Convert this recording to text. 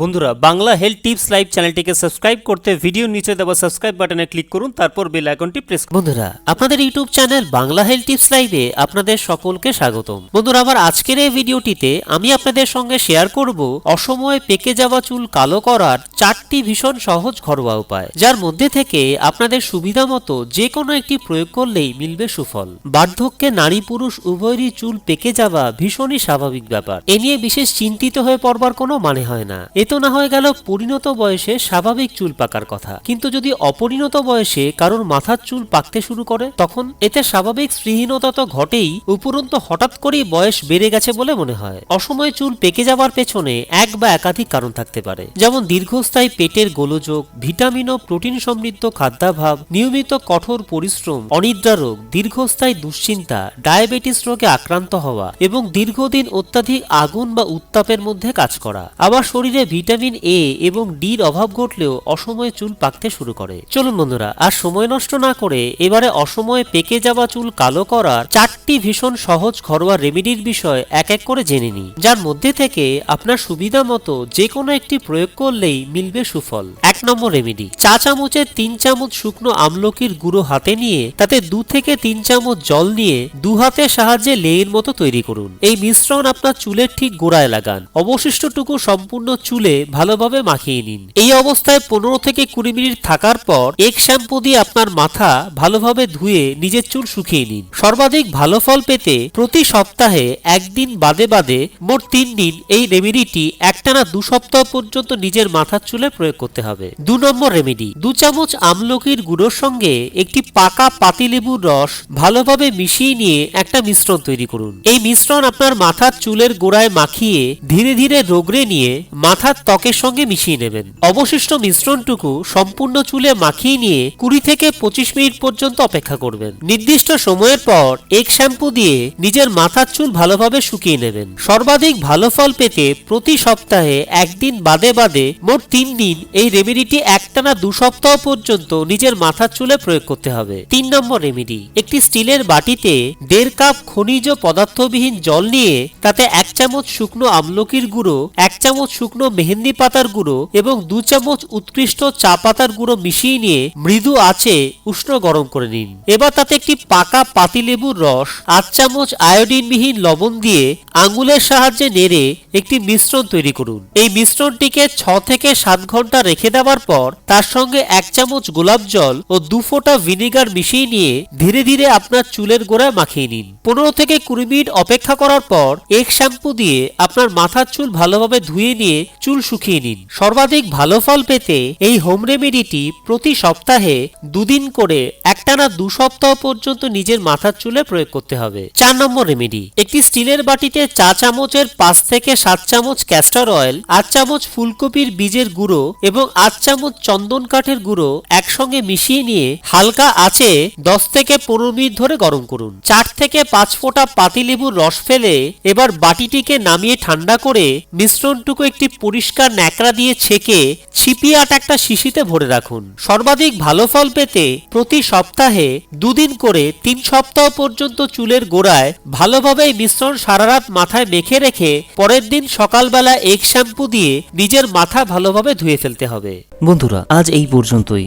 বন্ধুরা, Bangla health tips live চ্যানেলটিকে subscribe করতে ভিডিও নিচে দেওয়া সাবস্ক্রাইব বাটনে ক্লিক করুন, তারপর বেল আইকনটি প্রেস বন্ধুরা, আপনাদের YouTube channel Bangla health tips লাইভে আপনাদের সকলকে স্বাগতম। বন্ধুরা আমার আজকের এই ভিডিওটিতে আমি আপনাদের সঙ্গে শেয়ার করব অসময়ে পেকে যাওয়া চুল কালো করার চারটি ভীষণ সহজ ঘরোয়া উপায়, যার মধ্যে থেকে আপনাদের সুবিধা মতো যে কোনো একটি প্রয়োগ করলেই মিলবে সুফল। বার্ধক্যে নারী পুরুষ উভয়েরই চুল পেকে যাওয়া ভীষণই স্বাভাবিক ব্যাপার। এ নিয়ে বিশেষ চিন্তিত হয়ে পড়বার কোনো মানে হয় না। এ তো না হয়ে গেল পরিণত বয়সে স্বাভাবিক চুল পাকার কথা। কিন্তু যদি অপরিণত বয়সে কারোর মাথার চুল পাকতে শুরু করে, তখন এতে স্বাভাবিক শ্রীহীনতা তো ঘটেই উপরন্ত হঠাৎ করেই বয়স বেড়ে গেছে বলে মনে হয়। অসময়ে চুল পেকে যাওয়ার পেছনে এক বা একাধিক কারণ থাকতে পারে। যেমন দীর্ঘস্থায়ী পেটের গোলযোগ, ভিটামিন ও প্রোটিন সমৃদ্ধ খাদ্যাভাব, নিয়মিত কঠোর পরিশ্রম, অনিদ্রা রোগ, দীর্ঘস্থায়ী দুশ্চিন্তা, ডায়াবেটিস রোগে আক্রান্ত হওয়া এবং দীর্ঘদিন অত্যাধিক আগুন বা উত্তাপের মধ্যে কাজ করা। আবার শরীরে ভিটামিন এ এবং ডির অভাব ঘটলেও অসময়ে চুল পাকতে শুরু করে। চলুন বন্ধুরা, আর সময় নষ্ট না করে এবারে অসময়ে পেকে যাওয়া চুল কালো করার চারটি ভীষণ সহজ ঘরোয়া রেমেডির বিষয় এক এক করে জেনে নিই। যার মধ্যে থেকে আপনার সুবিধা মতো যে কোনো একটি প্রয়োগ করলেই মিলবে সুফল। এক নম্বর রেমেডি চা চামচের তিন চামচ শুকনো আমলকির গুঁড়ো হাতে নিয়ে, তাতে দু থেকে তিন চামচ জল নিয়ে দু হাতের সাহায্যে লেয়ের মতো তৈরি করুন। এই মিশ্রণ আপনার চুলের ঠিক গোড়ায় লাগান। অবশিষ্টটুকু সম্পূর্ণ চুলে ভালোভাবে মাখিয়ে নিন। এই অবস্থায় পনেরো থেকে কুড়ি মিনিট থাকার পর এক শ্যাম্পু দিয়ে আপনার মাথা ভালোভাবে ধুয়ে নিজের চুল শুকিয়ে নিন। সর্বাধিক ভালো ফল পেতে প্রতি সপ্তাহে একদিন বাদে বাদে মোট তিন দিন এই রেমেডিটি একটানা দু সপ্তাহ পর্যন্ত নিজের মাথার চুলে প্রয়োগ করতে হবে। দু নম্বর রেমেডি দু চামচ আমলকির গুঁড়োর সঙ্গে একটি পাকা পাতিলেবুর রস ভালোভাবে মিশিয়ে নিয়ে একটা মিশ্রণ তৈরি করুন। এই মিশ্রণ আপনার মাথার চুলের গোড়ায় মাখিয়ে ধীরে ধীরে রোগড়ে নিয়ে মাথার ত্বকের সঙ্গে মিশিয়ে নেবেন। অবশিষ্ট মিশ্রণটুকু সম্পূর্ণ চুলে মাখিয়ে নিয়ে কুড়ি থেকে পঁচিশ মিনিট পর্যন্ত অপেক্ষা করবেন। নির্দিষ্ট সময়ের পর এক শ্যাম্পু দিয়ে নিজের মাথার চুল ভালোভাবে শুকিয়ে নেবেন। সর্বাধিক ভালো ফল পেতে প্রতি সপ্তাহে একদিন বাদে বাদে মোট তিন দিন এই রেমেডিটি একটানা দু সপ্তাহ পর্যন্ত নিজের মাথার চুলে প্রয়োগ করতে হবে। তিন নম্বর রেমেডি, একটি স্টিলের বাটিতে দেড় কাপ খনিজ পদার্থবিহীন জল নিয়ে তাতে এক চামচ শুকনো আমলকির গুঁড়ো, এক চামচ শুকনো মেহেন্দি পাতার গুঁড়ো এবং দু চামচ উৎকৃষ্ট চা পাতার গুঁড়ো মিশিয়ে নিয়ে মৃদু আছে উষ্ণ গরম করে নিন। এবার তাতে একটি পাকা পাতিলেবুর রস আট চামচ আয়োডিনবিহীন লবণ দিয়ে আঙুলের সাহায্যে নেড়ে একটি মিশ্রণ তৈরি করুন। এই মিশ্রণটিকে ছ থেকে সাত ঘণ্টা রেখে দেওয়ার পর তার সঙ্গে এক চামচ গোলাপ জল ও দু ফোঁটা ভিনেগার মিশিয়ে নিয়ে ধীরে ধীরে আপনার চুলের গোড়ায় মাখিয়ে নিন। পনেরো থেকে কুড়ি মিনিট অপেক্ষা করার পর এক শ্যাম্পু দিয়ে আপনার মাথার চুল ভালোভাবে ধুয়ে নিয়ে চুল শুকিয়ে নিন। সর্বাধিক ভালো ফল পেতে এই হোম রেমেডিটি প্রতি সপ্তাহে দুদিন করে একটানা দু সপ্তাহ পর্যন্ত নিজের মাথার চুলে প্রয়োগ করতে হবে। চার নম্বর রেমেডি একটি স্টিলের বাটিতে চা চামচের পাঁচ থেকে সাত চামচ ক্যাস্টার অয়েল আট চামচ ফুলকপির বীজের গুঁড়ো এবং আট চামচ চন্দন কাঠের গুঁড়ো একসঙ্গে মিশিয়ে নিয়ে হালকা আছে দশ থেকে পনেরো মিনিট ধরে গরম করুন। চার থেকে পাঁচ ফোঁটা পাতিলেবুর রস ফেলে এবার বাটিটিকে নামিয়ে ঠান্ডা করে মিশ্রণটুকু একটি পরিষ্কার ন্যাকড়া দিয়ে ছেঁকে ছিপিয়ে আট একটা শিশিতে ভরে রাখুন। সর্বাধিক ভালো ফল পেতে প্রতি সপ্তাহে দুদিন করে তিন সপ্তাহ পর্যন্ত চুলের গোড়ায় ভালোভাবে এই মিশ্রণ সারা রাত মাথায় মেখে রেখে পরের দিন সকালবেলা এক শ্যাম্পু দিয়ে নিজের মাথা ভালোভাবে ধুয়ে ফেলতে হবে। বন্ধুরা, আজ এই পর্যন্তই।